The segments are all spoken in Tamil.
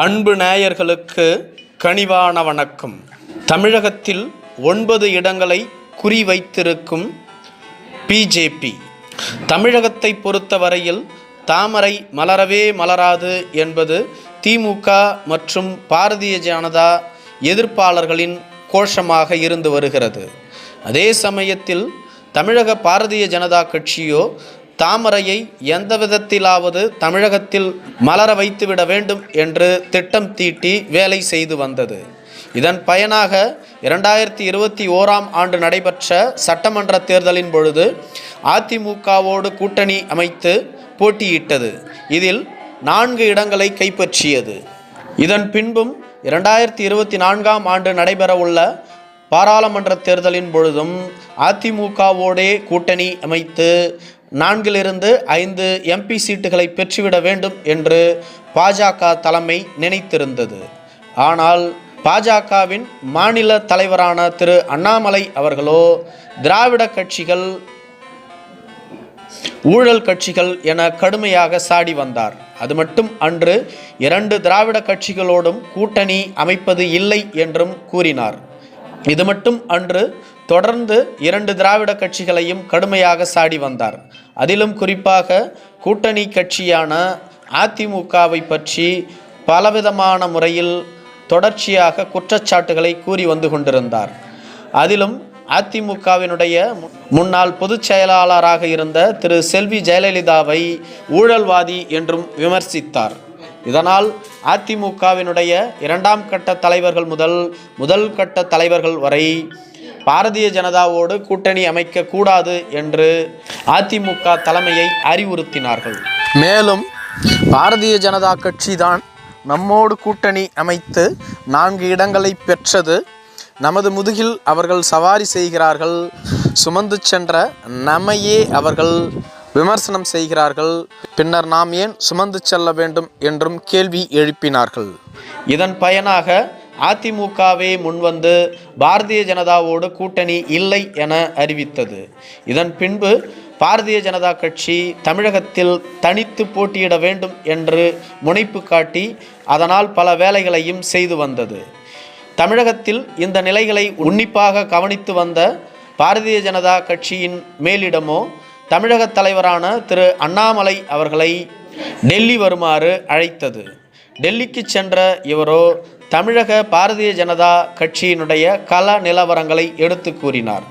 அன்பு நேயர்களுக்கு கனிவான வணக்கம். தமிழகத்தில் ஒன்பது இடங்களை குறிவைத்திருக்கும் பிஜேபி தமிழகத்தை பொறுத்தவரையில் தாமரை மலரவே மலராது என்பது திமுக மற்றும் பாரதிய ஜனதா எதிர்ப்பாளர்களின் கோஷமாக இருந்து வருகிறது. அதே சமயத்தில் தமிழக பாரதிய ஜனதா கட்சியோ தாமரையை எந்த விதத்திலாவது தமிழகத்தில் மலர வைத்துவிட வேண்டும் என்று திட்டம் தீட்டி வேலை செய்து வந்தது. இதன் பயனாக இரண்டாயிரத்தி இருபத்தி ஓராம் ஆண்டு நடைபெற்ற சட்டமன்ற தேர்தலின் பொழுது அதிமுகவோடு கூட்டணி அமைத்து போட்டியிட்டது. இதில் நான்கு இடங்களை கைப்பற்றியது. இதன் பின்பும் இரண்டாயிரத்தி இருபத்தி நான்காம் ஆண்டு நடைபெறவுள்ள பாராளுமன்ற தேர்தலின் பொழுதும் அதிமுகவோடே கூட்டணி அமைத்து நான்கிலிருந்து ஐந்து எம்பி சீட்டுகளை பெற்றுவிட வேண்டும் என்று பாஜக தலைமை நினைத்திருந்தது. ஆனால் பாஜகவின் மாநில தலைவரான திரு அண்ணாமலை அவர்களோ திராவிட கட்சிகள் ஊழல் கட்சிகள் என கடுமையாக சாடி வந்தார். அது மட்டும் அன்று இரண்டு திராவிட கட்சிகளோடும் கூட்டணி அமைப்பது இல்லை என்றும் கூறினார். இது மட்டும் அன்று தொடர்ந்து இரண்டு திராவிட கட்சிகளையும் கடுமையாக சாடி வந்தார். அதிலும் குறிப்பாக கூட்டணி கட்சியான அதிமுகவை பற்றி பலவிதமான முறையில் தொடர்ச்சியாக குற்றச்சாட்டுகளை கூறி வந்து கொண்டிருந்தார். அதிலும் அதிமுகவினுடைய முன்னாள் பொதுச் செயலாளராக இருந்த திரு செல்வி ஜெயலலிதாவை ஊழல்வாதி என்றும் விமர்சித்தார். இதனால் அதிமுகவினுடைய இரண்டாம் கட்ட தலைவர்கள் முதல் முதல் கட்ட தலைவர்கள் வரை பாரதிய ஜனதாவோடு கூட்டணி அமைக்க கூடாது என்று அதிமுக தலைமையை அறிவுறுத்தினார்கள். மேலும் பாரதிய ஜனதா கட்சி தான் நம்மோடு கூட்டணி அமைத்து நான்கு இடங்களை பெற்றது. நமது முதுகில் அவர்கள் சவாரி செய்கிறார்கள். சுமந்து சென்ற நம்மையே அவர்கள் விமர்சனம் செய்கிறார்கள். பின்னர் நாம் ஏன் சுமந்து செல்ல வேண்டும் என்றும் கேள்வி எழுப்பினார்கள். இதன் பயனாக அதிமுகவே முன்வந்து பாரதிய ஜனதாவோடு கூட்டணி இல்லை என அறிவித்தது. இதன் பின்பு பாரதிய ஜனதா கட்சி தமிழகத்தில் தனித்து போட்டியிட வேண்டும் என்று முனைப்பு காட்டி அதனால் பல வேலைகளையும் செய்து வந்தது. தமிழகத்தில் இந்த நிலைகளை உன்னிப்பாக கவனித்து வந்த பாரதிய ஜனதா கட்சியின் மேலிடமோ தமிழக தலைவரான திரு அண்ணாமலை அவர்களை டெல்லி வருமாறு அழைத்தது. டெல்லிக்கு சென்ற இவரோ தமிழக பாரதிய ஜனதா கட்சியினுடைய கள நிலவரங்களை எடுத்து கூறினார்.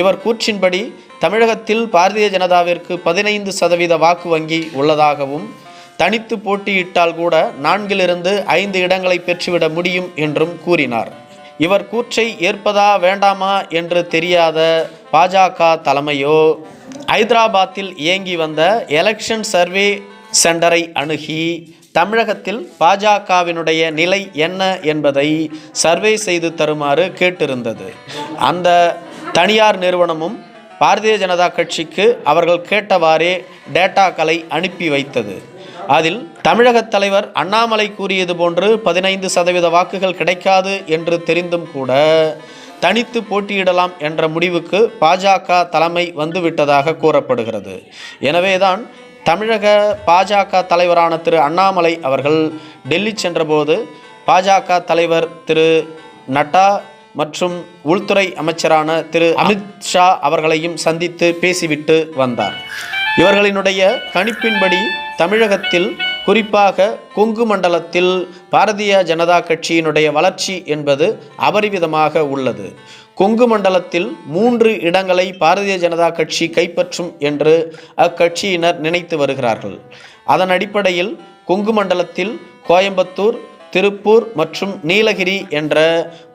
இவர் கூற்றின்படி தமிழகத்தில் பாரதிய ஜனதாவிற்கு பதினைந்து சதவீத வாக்கு வங்கி உள்ளதாகவும் தனித்து போட்டியிட்டால் கூட நான்கிலிருந்து ஐந்து இடங்களை பெற்றுவிட முடியும் என்றும் கூறினார். இவர் கூற்றை ஏற்பதா வேண்டாமா என்று தெரியாத பாஜக தலைமையோ ஐதராபாத்தில் இயங்கி வந்த எலெக்ஷன் சர்வே சென்டரை அணுகி தமிழகத்தில் பாஜகவினுடைய நிலை என்ன என்பதை சர்வே செய்து தருமாறு கேட்டிருந்தது. அந்த தனியார் நிறுவனமும் பாரதிய ஜனதா கட்சிக்கு அவர்கள் கேட்டவாறே டேட்டாக்களை அனுப்பி வைத்தது. அதில் தமிழக தலைவர் அண்ணாமலை கூறியது போன்று பதினைந்து சதவீத வாக்குகள் கிடைக்காது என்று தெரிந்தும் கூட தனித்து போட்டியிடலாம் என்ற முடிவுக்கு பாஜக தலைமை வந்துவிட்டதாக கூறப்படுகிறது. எனவேதான் தமிழக பாஜக தலைவரான திரு அண்ணாமலை அவர்கள் டெல்லி சென்றபோது பாஜக தலைவர் திரு நட்டா மற்றும் உள்துறை அமைச்சரான திரு அமித்ஷா அவர்களையும் சந்தித்து பேசிவிட்டு வந்தார். இவர்களினுடைய கணிப்பின்படி தமிழகத்தில் குறிப்பாக கொங்கு மண்டலத்தில் பாரதிய ஜனதா கட்சியினுடைய வளர்ச்சி என்பது அபரிவிதமாக உள்ளது. கொங்கு மண்டலத்தில் மூன்று இடங்களை பாரதிய ஜனதா கட்சி கைப்பற்றும் என்று அக்கட்சியினர் நினைத்து வருகிறார்கள். அதன் அடிப்படையில் கொங்கு மண்டலத்தில் கோயம்புத்தூர் திருப்பூர் மற்றும் நீலகிரி என்ற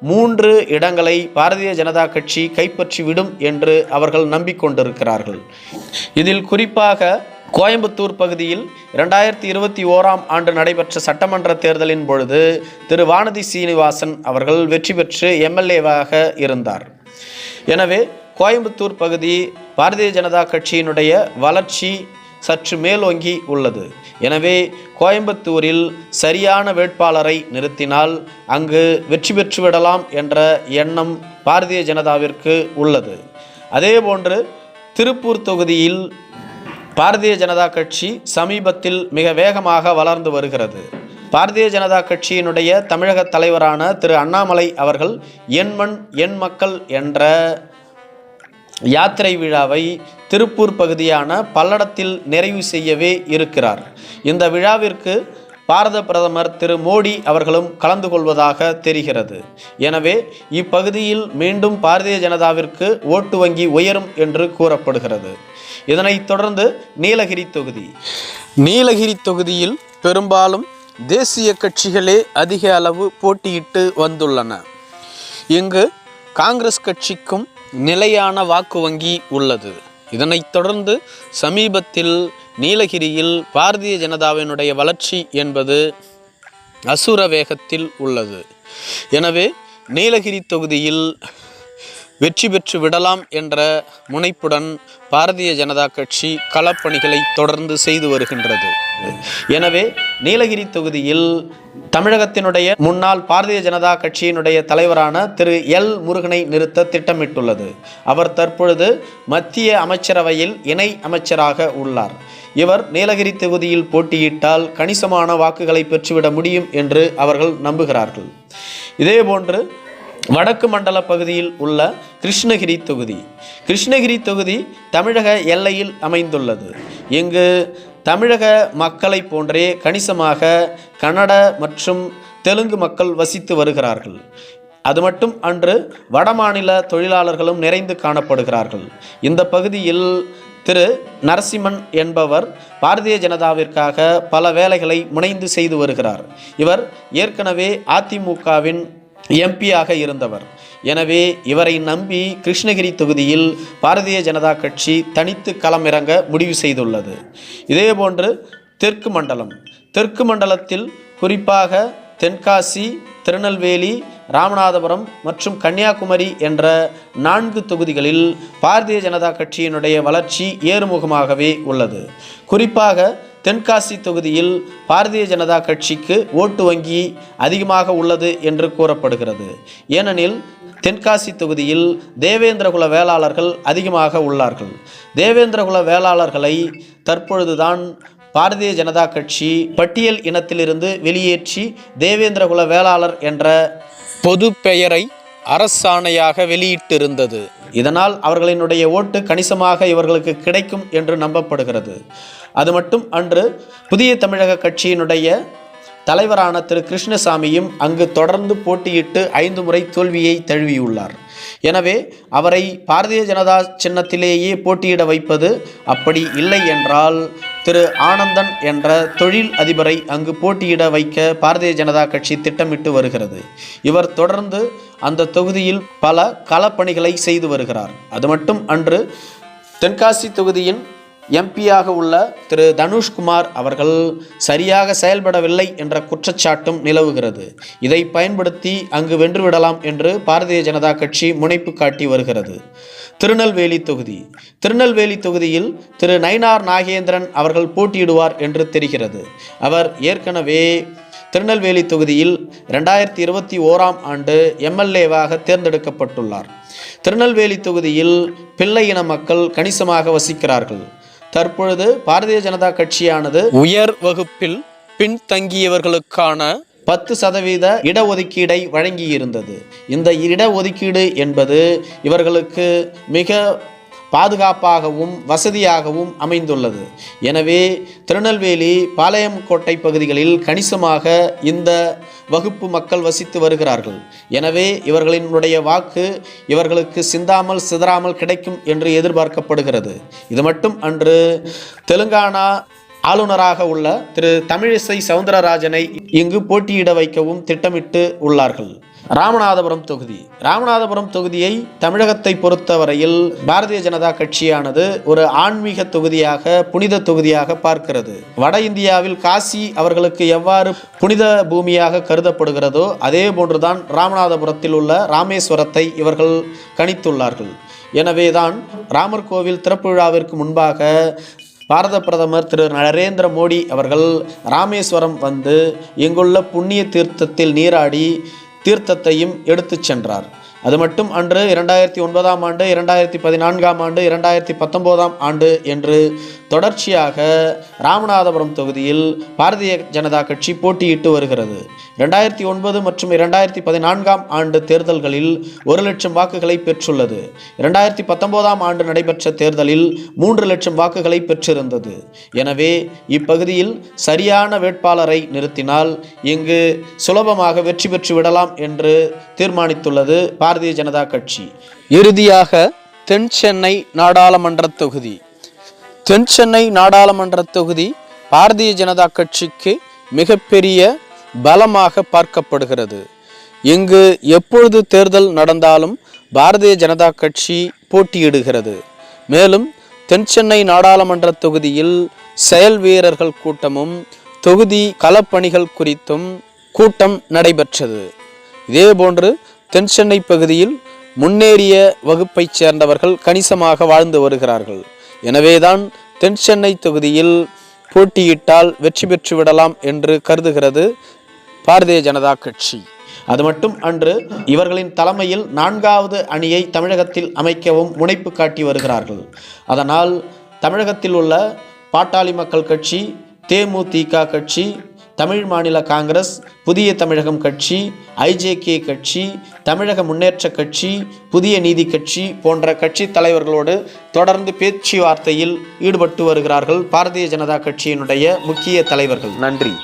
மூன்று இடங்களை பாரதிய ஜனதா கட்சி கைப்பற்றிவிடும் என்று அவர்கள் நம்பிக்கொண்டிருக்கிறார்கள். இதில் குறிப்பாக கோயம்புத்தூர் பகுதியில் இரண்டாயிரத்தி இருபத்தி ஓராம் ஆண்டு நடைபெற்ற சட்டமன்ற தேர்தலின் பொழுது திரு. வானதி சீனிவாசன் அவர்கள் வெற்றி பெற்று எம்எல்ஏவாக இருந்தார். எனவே கோயம்புத்தூர் பகுதி பாரதிய ஜனதா கட்சியினுடைய வளர்ச்சி சற்று மேலோங்கி உள்ளது. எனவே கோயம்புத்தூரில் சரியான வேட்பாளரை நிறுத்தினால் அங்கு வெற்றி பெற்றுவிடலாம் என்ற எண்ணம் பாரதிய ஜனதாவிற்கு உள்ளது. அதேபோன்று திருப்பூர் தொகுதியில் பாரதிய ஜனதா கட்சி சமீபத்தில் மிக வேகமாக வளர்ந்து வருகிறது. பாரதிய ஜனதா கட்சியினுடைய தமிழக தலைவரான திரு அண்ணாமலை அவர்கள் என் மண் என் மக்கள் என்ற யாத்திரை விழாவை திருப்பூர் பகுதியான பல்லடத்தில் நிறைவு செய்யவே இருக்கிறார். இந்த விழாவிற்கு பாரத பிரதமர் திரு மோடி அவர்களும் கலந்து கொள்வதாக தெரிகிறது. எனவே இப்பகுதியில் மீண்டும் பாரதிய ஜனதாவிற்கு ஓட்டு வங்கி உயரும் என்று கூறப்படுகிறது. இதனைத் தொடர்ந்து நீலகிரி தொகுதி. நீலகிரி தொகுதியில் பெரும்பாலும் தேசிய கட்சிகளே அதிக அளவு போட்டியிட்டு வந்துள்ளன. இங்கு காங்கிரஸ் கட்சிக்கும் நிலையான வாக்கு வங்கி உள்ளது. இதனைத் தொடர்ந்து சமீபத்தில் நீலகிரியில் பாரதிய ஜனதாவினுடைய வளர்ச்சி என்பது அசுர வேகத்தில் உள்ளது. எனவே நீலகிரி தொகுதியில் வெற்றி பெற்று விடலாம் என்ற முனைப்புடன் பாரதிய ஜனதா கட்சி களப்பணிகளை தொடர்ந்து செய்து வருகின்றது. எனவே நீலகிரி தொகுதியில் தமிழகத்தினுடைய முன்னாள் பாரதிய ஜனதா கட்சியினுடைய தலைவரான திரு எல் முருகனை நிறுத்த திட்டமிட்டுள்ளது. அவர் தற்பொழுது மத்திய அமைச்சரவையில் இணை அமைச்சராக உள்ளார். இவர் நீலகிரி தொகுதியில் போட்டியிட்டால் கணிசமான வாக்குகளை பெற்றுவிட முடியும் என்று அவர்கள் நம்புகிறார்கள். இதேபோன்று வடக்கு மண்டல பகுதியில் உள்ள கிருஷ்ணகிரி தொகுதி. கிருஷ்ணகிரி தொகுதி தமிழக எல்லையில் அமைந்துள்ளது. இங்கு தமிழக மக்களை போன்றே கணிசமாக கன்னட மற்றும் தெலுங்கு மக்கள் வசித்து வருகிறார்கள். அது மட்டும் அன்று வடமாநில தொழிலாளர்களும் நிறைந்து காணப்படுகிறார்கள். இந்த பகுதியில் திரு நரசிம்மன் என்பவர் பாரதிய ஜனதாவிற்காக பல வேலைகளை முனைந்து செய்து வருகிறார். இவர் ஏற்கனவே அதிமுகவின் எம்பியாக இருந்தவர். எனவே இவரை நம்பி கிருஷ்ணகிரி தொகுதியில் பாரதிய ஜனதா கட்சி தனித்து களமிறங்க முடிவு செய்துள்ளது. இதேபோன்று தெற்கு மண்டலம். தெற்கு மண்டலத்தில் குறிப்பாக தென்காசி திருநெல்வேலி ராமநாதபுரம் மற்றும் கன்னியாகுமரி என்ற நான்கு தொகுதிகளில் பாரதிய ஜனதா கட்சியினுடைய வளர்ச்சி ஏறுமுகமாகவே உள்ளது. குறிப்பாக தென்காசி தொகுதியில் பாரதிய ஜனதா கட்சிக்கு ஓட்டு வங்கி அதிகமாக உள்ளது என்று கூறப்படுகிறது. ஏனெனில் தென்காசி தொகுதியில் தேவேந்திரகுல வேளாளர்கள் அதிகமாக உள்ளார்கள். தேவேந்திரகுல வேளாளர்களை தற்பொழுதுதான் பாரதிய ஜனதா கட்சி பட்டியல் இனத்திலிருந்து வெளியேற்றி தேவேந்திரகுல வேளாளர் என்ற பொது பெயரை அரசாணையாக வெளியிட்டிருந்தது. இதனால் அவர்களினுடைய ஓட்டு கணிசமாக இவர்களுக்கு கிடைக்கும் என்று நம்பப்படுகிறது. அது மட்டும் அன்று புதிய தமிழக கட்சியினுடைய தலைவரான திரு கிருஷ்ணசாமியும் அங்கு தொடர்ந்து போட்டியிட்டு ஐந்து முறை தோல்வியை தழுவியுள்ளார். எனவே அவரை பாரதிய ஜனதா சின்னத்திலேயே போட்டியிட வைப்பது அப்படி இல்லை என்றால் திரு ஆனந்தன் என்ற தொழில் அதிபரை அங்கு போட்டியிட வைக்க பாரதிய ஜனதா கட்சி திட்டமிட்டு வருகிறது. இவர் தொடர்ந்து அந்த தொகுதியில் பல களப்பணிகளை செய்து வருகிறார். அது மட்டும் அன்று தென்காசி தொகுதியின் எம்பியாக உள்ள திரு தனுஷ்குமார் அவர்கள் சரியாக செயல்படவில்லை என்ற குற்றச்சாட்டும் நிலவுகிறது. இதை பயன்படுத்தி அங்கு வென்றுவிடலாம் என்று பாரதிய ஜனதா கட்சி முனைப்பு காட்டி வருகிறது. திருநெல்வேலி தொகுதி. திருநெல்வேலி தொகுதியில் திரு நயினார் நாகேந்திரன் அவர்கள் போட்டியிடுவார் என்று தெரிகிறது. அவர் ஏற்கனவே திருநெல்வேலி தொகுதியில் ரெண்டாயிரத்தி இருபத்தி ஓராம் ஆண்டு எம்எல்ஏவாக தேர்ந்தெடுக்கப்பட்டுள்ளார். திருநெல்வேலி தொகுதியில் பிள்ளை இன மக்கள் கணிசமாக வசிக்கிறார்கள். தற்பொழுது பாரதிய ஜனதா கட்சியானது உயர் வகுப்பில் பின்தங்கியவர்களுக்கான பத்து சதவீத இடஒதுக்கீடை வழங்கியிருந்தது. இந்த இடஒதுக்கீடு என்பது இவர்களுக்கு மிக பாதுகாப்பாகவும் வசதியாகவும் அமைந்துள்ளது. எனவே திருநெல்வேலி பாளையங்கோட்டை பகுதிகளில் கணிசமாக இந்த வகுப்பு மக்கள் வசித்து வருகிறார்கள். எனவே இவர்களினுடைய வாக்கு இவர்களுக்கு சிந்தாமல் சிதறாமல் கிடைக்கும் என்று எதிர்பார்க்கப்படுகிறது. இது மட்டும் அன்று தெலுங்கானா ஆளுநராக உள்ள திரு தமிழிசை சவுந்தரராஜனை இங்கு போட்டியிட வைக்கவும் திட்டமிட்டு உள்ளார்கள். ராமநாதபுரம் தொகுதி. ராமநாதபுரம் தொகுதியை தமிழகத்தை பொறுத்தவரையில் பாரதிய ஜனதா கட்சியானது ஒரு ஆன்மீக தொகுதியாக புனித தொகுதியாக பார்க்கிறது. வட இந்தியாவில் காசி அவர்களுக்கு எவ்வாறு புனித பூமியாக கருதப்படுகிறதோ அதே போன்றுதான் ராமநாதபுரத்தில் உள்ள ராமேஸ்வரத்தை இவர்கள் கணித்துள்ளார்கள். எனவேதான் ராமர் கோவில் திறப்பு விழாவிற்கு முன்பாக பாரத பிரதமர் திரு நரேந்திர மோடி அவர்கள் ராமேஸ்வரம் வந்து இங்குள்ள புண்ணிய தீர்த்தத்தில் நீராடி தீர்த்தத்தையும் எடுத்துச் சென்றார். அது மட்டும் அன்று இரண்டாயிரத்தி ஒன்பதாம் ஆண்டு இரண்டாயிரத்தி பதினான்காம் ஆண்டு இரண்டாயிரத்தி பத்தொம்போதாம் ஆண்டு என்று தொடர்ச்சியாக ராமநாதபுரம் தொகுதியில் பாரதிய ஜனதா கட்சி போட்டியிட்டு வருகிறது. இரண்டாயிரத்தி ஒன்பது மற்றும் இரண்டாயிரத்தி பதினான்காம் ஆண்டு தேர்தல்களில் ஒரு லட்சம் வாக்குகளை பெற்றுள்ளது. இரண்டாயிரத்தி பத்தொன்பதாம் ஆண்டு நடைபெற்ற தேர்தலில் மூன்று லட்சம் வாக்குகளை பெற்றிருந்தது. எனவே இப்பகுதியில் சரியான வேட்பாளரை நிறுத்தினால் இங்கு சுலபமாக வெற்றி பெற்று விடலாம் என்று தீர்மானித்துள்ளது பாரதிய ஜனதா கட்சி. இறுதியாக தென் சென்னை நாடாளுமன்ற தொகுதி. தென் சென்னை நாடாளுமன்ற தொகுதி பாரதிய ஜனதா கட்சிக்கு மிகப்பெரிய பலமாக பார்க்கப்படுகிறது. இங்கு எப்பொழுது தேர்தல் நடந்தாலும் பாரதிய ஜனதா கட்சி போட்டியிடுகிறது. மேலும் தென் சென்னை நாடாளுமன்ற தொகுதியில் செயல் வீரர்கள் கூட்டமும் தொகுதி களப்பணிகள் குறித்தும் கூட்டம் நடைபெற்றது. இதேபோன்று தென்சென்னை பகுதியில் முன்னேறிய வகுப்பைச் சேர்ந்தவர்கள் கணிசமாக வாழ்ந்து வருகிறார்கள். எனவேதான் தென்சென்னை தொகுதியில் போட்டியிட்டால் வெற்றி பெற்று விடலாம் என்று கருதுகிறது பாரதிய ஜனதா கட்சி. அது மட்டும் அன்று இவர்களின் தலைமையில் நான்காவது அணியை தமிழகத்தில் அமைக்கவும் முனைப்பு காட்டி வருகிறார்கள். அதனால் தமிழகத்தில் உள்ள பாட்டாளி மக்கள் கட்சி தேமுதிக கட்சி தமிழ் மாநில காங்கிரஸ் புதிய தமிழகம் கட்சி ஐஜேகே கட்சி தமிழக முன்னேற்ற கட்சி புதிய நீதி கட்சி போன்ற கட்சி தலைவர்களோடு தொடர்ந்து பேச்சுவார்த்தையில் ஈடுபட்டு வருகிறார்கள் பாரதிய ஜனதா கட்சியினுடைய முக்கிய தலைவர்கள். நன்றி.